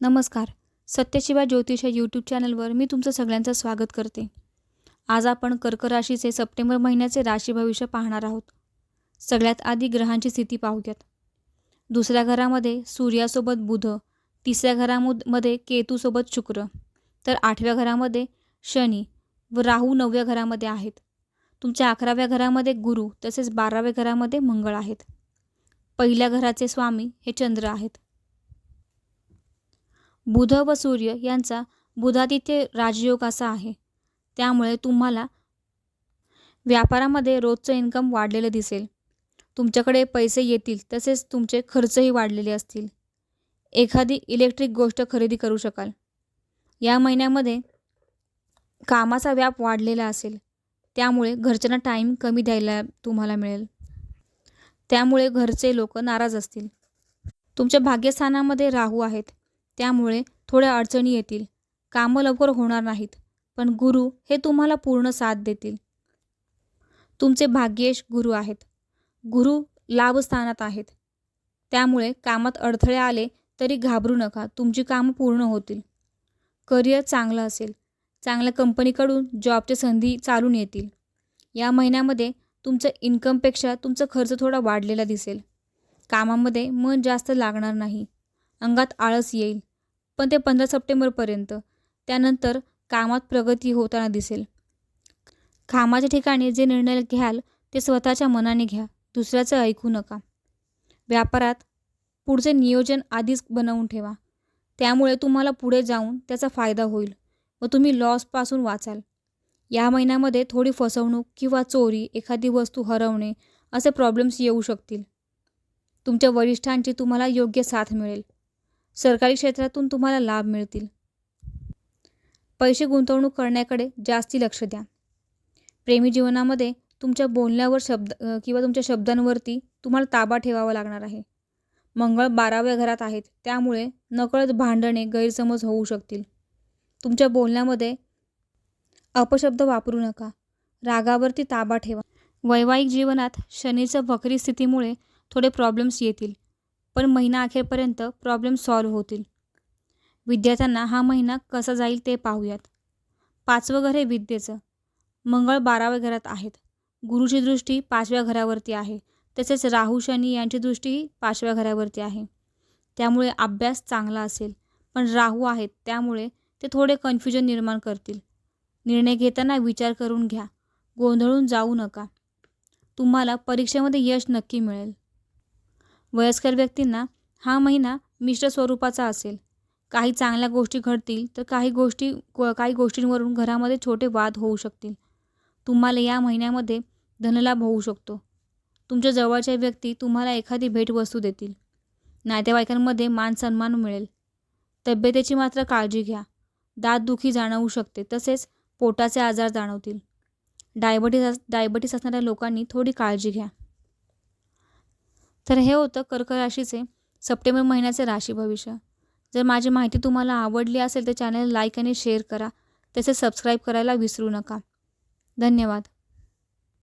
नमस्कार. सत्यशिवा ज्योतिष या यूट्यूब चॅनलवर मी तुमचं सगळ्यांचं स्वागत करते. आज आपण कर्क राशीचे सप्टेंबर महिन्याचे राशी भविष्य पाहणार आहोत. सगळ्यात आधी ग्रहांची स्थिती पाहूयात. दुसऱ्या घरामध्ये सूर्यासोबत बुध तिसऱ्या घरामध्ये केतूसोबत शुक्र तर आठव्या घरामध्ये शनी व राहू नवव्या घरामध्ये आहेत. तुमच्या अकराव्या घरामध्ये गुरु तसेच बाराव्या घरामध्ये मंगळ आहेत. पहिल्या घराचे स्वामी हे चंद्र आहेत. बुध व सूर्य यांचा बुधादित्य राजयोग असा आहे. त्यामुळे तुम्हाला व्यापारामध्ये रोजचं इन्कम वाढलेलं दिसेल. तुमच्याकडे पैसे येतील तसेच तुमचे खर्चही वाढलेले असतील. एखादी इलेक्ट्रिक गोष्ट खरेदी करू शकाल. या महिन्यामध्ये कामाचा व्याप वाढलेला असेल. त्यामुळे घरच्यांना टाईम कमी द्यायला तुम्हाला मिळेल. त्यामुळे घरचे लोक नाराज असतील. तुमच्या भाग्यस्थानामध्ये राहू आहेत. त्यामुळे थोड्या अडचणी येतील. कामं लवकर होणार नाहीत पण गुरु हे तुम्हाला पूर्ण साथ देतील. तुमचे भाग्येश गुरु आहेत. गुरु लाभस्थानात आहेत. त्यामुळे कामात अडथळे आले तरी घाबरू नका तुमची कामं पूर्ण होतील. करिअर चांगलं असेल. चांगल्या कंपनीकडून जॉबच्या संधी चालून येतील. या महिन्यामध्ये तुमचं इन्कमपेक्षा तुमचा खर्च थोडा वाढलेला दिसेल. कामामध्ये मन जास्त लागणार नाही. अंगात आळस येईल. पण ते पंधरा सप्टेंबरपर्यंत. त्यानंतर कामात प्रगती होताना दिसेल. कामाच्या ठिकाणी जे निर्णय घ्याल ते स्वतःच्या मनाने घ्या. दुसऱ्याचं ऐकू नका. व्यापारात पुढचे नियोजन आधीच बनवून ठेवा. त्यामुळे तुम्हाला पुढे जाऊन त्याचा फायदा होईल व तुम्ही लॉसपासून वाचाल. या महिन्यामध्ये थोडी फसवणूक किंवा चोरी एखादी वस्तू हरवणे असे प्रॉब्लेम्स येऊ शकतील. तुमच्या वरिष्ठांची तुम्हाला योग्य साथ मिळेल. सरकारी क्षेत्रातून तुम्हाला लाभ मिळतील. पैसे गुंतवणूक करण्याकडे जास्ती लक्ष द्या. प्रेमी जीवनामध्ये तुमच्या बोलण्यावर शब्द किंवा तुमच्या शब्दांवरती तुम्हाला ताबा ठेवावा लागणार आहे. मंगळ बाराव्या घरात आहेत त्यामुळे नकळत भांडणे गैरसमज होऊ शकतील. तुमच्या बोलण्यामध्ये अपशब्द वापरू नका. रागावरती ताबा ठेवा. वैवाहिक जीवनात शनीचं वक्री स्थितीमुळे थोडे प्रॉब्लेम्स येतील. पण महिना अखेरपर्यंत प्रॉब्लेम सॉल्व्ह होतील. विद्यार्थ्यांना हा महिना कसा जाईल ते पाहूयात. पाचवं घर हे विद्येचं. मंगळ बाराव्या घरात आहेत. गुरुची दृष्टी पाचव्या घरावरती आहे. तसेच राहू शनी यांची दृष्टीही पाचव्या घरावरती आहे. त्यामुळे अभ्यास चांगला असेल. पण राहू आहेत त्यामुळे ते थोडे कन्फ्युजन निर्माण करतील. निर्णय घेताना विचार करून घ्या. गोंधळून जाऊ नका. तुम्हाला परीक्षेमध्ये यश नक्की मिळेल. वयस्कर व्यक्तींना हा महिना मिश्र स्वरूपाचा असेल. काही चांगल्या गोष्टी घडतील तर काही गोष्टी काही गोष्टींवरून घरामध्ये छोटे वाद होऊ शकतील. तुम्हाला या महिन्यामध्ये धनलाभ होऊ शकतो. तुमच्या जवळच्या व्यक्ती तुम्हाला एखादी भेटवस्तू देतील. नातेवाईकांमध्ये मान सन्मान मिळेल. तब्येतीची मात्र काळजी घ्या. दातदुखी जाणवू शकते तसेच पोटाचे आजार जाणवतील. डायबटीस डायबटीस असणाऱ्या लोकांनी थोडी काळजी घ्या. तर हे होतं कर्क राशीचे सप्टेंबर महिन्याचे राशी भविष्य. जर माझी माहिती तुम्हाला आवडली असेल तर चॅनल लाईक आणि शेअर करा. तसेच सबस्क्राईब करायला विसरू नका. धन्यवाद.